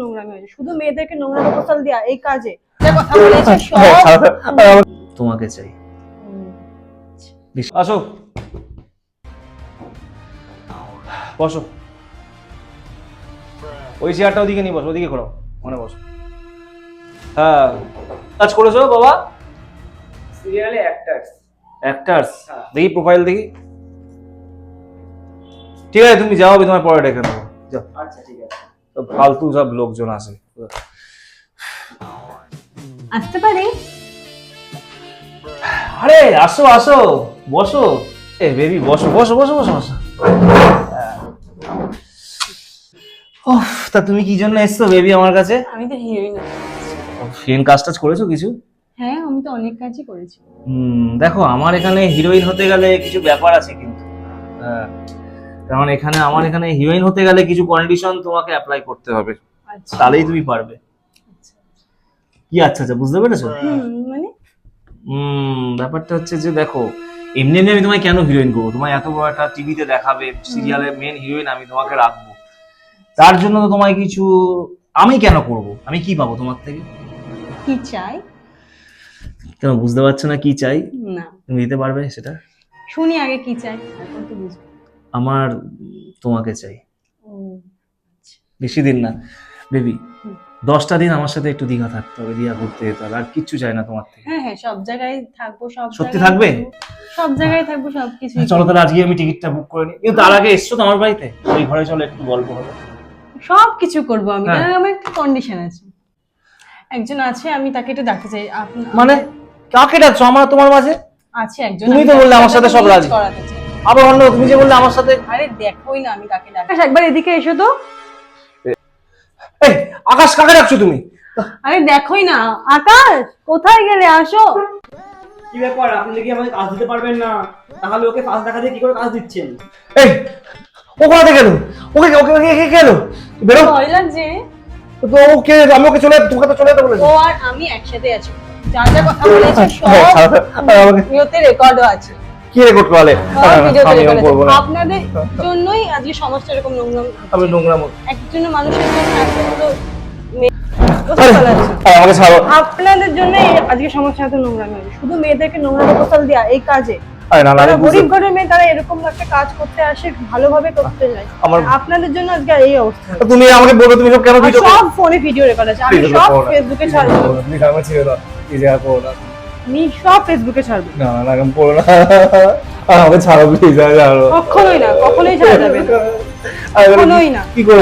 নোংরামি হয়েছে। শুধু মেয়েদেরকে নোংরা প্রপোজাল দেয়া এই কাজে। কথা বলেছে সব তোমাকে চাই। আসো। বসো। ওই চেয়ারটা ওদিকে নিয়ে বসো ওদিকে ঘোরাও মনে বসো। হ্যাঁ কাজ করেছ বাবা? সিরিয়ালে অ্যাক্টার্স অ্যাক্টার্স হ্যাঁ। দেখি প্রোফাইল দেখি। ঠিক আছে তুমি যাও আমি তোমার পরে ডেকে নেব। যাও। আচ্ছা ঠিক আছে। ফালতু সব লোকজন আছে। আসতে পারি। আরে আসো আসো বসো। এ বেবি বসো বসো বসো বসো বসো। ওহ, তা তুমি কি জন্য এসছো বেবি আমার কাছে? আমি তো হিরোইন ফ্রেন কাজ টাজ করেছ কিছু? হ্যাঁ আমি তো অনেক কাজই করেছি। হুম, দেখো আমার এখানে হিরোইন হতে গেলে কিছু ব্যাপার আছে কিন্তু। কারণ এখানে আমার এখানে হিরোইন হতে গেলে কিছু কন্ডিশন তোমাকে অ্যাপ্লাই করতে হবে। আচ্ছা। তাহলেই তুমি পারবে। কি আচ্ছা আচ্ছা বুঝতে পেরেছ? হুম, মানে? হুম ব্যাপারটা হচ্ছে যে দেখো এমনি এমনি আমি তোমায় কেন হিরোইন করব? তোমায় এত বড় একটা টিভিতে দেখাবে সিরিয়ালের মেন হিরোইন আমি তোমাকে রাখব। তার জন্য তো তোমায় কিছু আমি কেন করব? আমি কি পাবো তোমার থেকে? কি চাই? কেন বুঝতে পারছ না কি চাই? না। তুমি দিতে পারবে সেটা? শুনি আগে কি চাই তারপর তো বুঝব। আমার তোমাকে চাই। বেশি দিন না। বেবি দশটা দিন আমার সাথে একটু দীঘা থাকতে হবে দীঘা ঘুরতে যেতে হবে আর কিচ্ছু চাই না তোমার থেকে। হ্যাঁ হ্যাঁ সব জায়গায় থাকব সব সত্যি থাকবে? সব জায়গায় থাকব সব কিছু চলো তাহলে আজকে আমি টিকিটটা বুক করে নিই। কিন্তু তার আগে এসছো তো আমার বাড়িতে? ওই ঘরে চলো একটু গল্প হবে। সব কিছু করব আমি হ্যাঁ। কারণ আমার একটা কন্ডিশন আছে। একজন আছে আমি তাকে একটু ডাকতে চাই। মানে কাকে ডাকছো? আমার তোমার মাঝে? আছে একজন তুমি তো বললে আমার সাথে সব রাজি। করাতে। আবার অন্য তুমি যে বললে আমার সাথে? আরে দেখোই না আমি তাকে ডাক। একবার এদিকে এসো তো। এই আকাশ কাকে ডাকছো তুমি? আরে দেখোই না। আকাশ কোথায় গেলে? আসো। কি ব্যাপার? আপনি কি আমাকে কাজ দিতে পারবেন না? তাহলে ওকে ফার্স্ট দেখা দিয়ে কি করে কাজ দিচ্ছেন? এই ও কোথাতে গেল? ওকে ওকে ওকে কে গেল বেরো। ভয় লাগছে। তো ওকে আমি ওকে চলে তোমাকে তো চলে যেতে বলেছি। ও আর আমি একসাথে আছি। যা যা কথা বলেছে সব আর রেকর্ডও আছে। কি রেকর্ড করালে? আমি করব না। আপনাদের জন্যই আজকে এরকম নোংরাম আমি নোংরা মুখ একজন মানুষের জন্য এতগুলো আপনাদের জন্য আজকে সমস্যা এত নোংরামি হয়েছে শুধু মেয়েদেরকে নোংরা দেয়া এই কাজে। আমি গরিব ঘরের মেয়ে তারা এরকম একটা কাজ করতে আসে ভালোভাবে করতে যায়। আপনাদের জন্য আজকে এই অবস্থা তুমি আমাকে বলবে তুমি সব কেন ভিডিও সব ফোনে ভিডিও রেকর্ড আছে। আমি সব ফেসবুকে ছাড়বো। আমাকে ছেড়ে দাও করো না। আমি সব ফেসবুকে ছাড়বো। না না না আমি করো না। আর আমাকে ছাড়ো প্লিজ আর ছাড়ো কখনোই না কখনোই ছাড়া যাবে না। কখনোই না। কি করে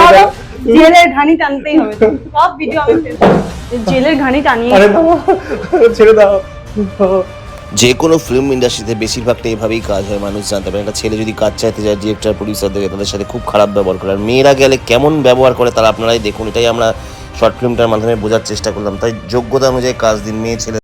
জেলের ঘানি টানতেই হবে। সব ভিডিও আমি জেলের ঘানি টানিয়ে আরে ছেড়ে দাও। যে কোনো ফিল্ম ইন্ডাস্ট্রিতে বেশিরভাগটা এভাবেই কাজ হয় মানুষ জানতে পারে। একটা ছেলে যদি কাজ চাইতে যায় ডিরেক্টর প্রডিউসার থেকে তাদের সাথে খুব খারাপ ব্যবহার করে। আর মেয়েরা গেলে কেমন ব্যবহার করে তারা আপনারাই দেখুন। এটাই আমরা শর্ট ফিল্মটার মাধ্যমে বোঝার চেষ্টা করলাম। তাই যোগ্যতা অনুযায়ী কাজ দিন মেয়ে ছেলে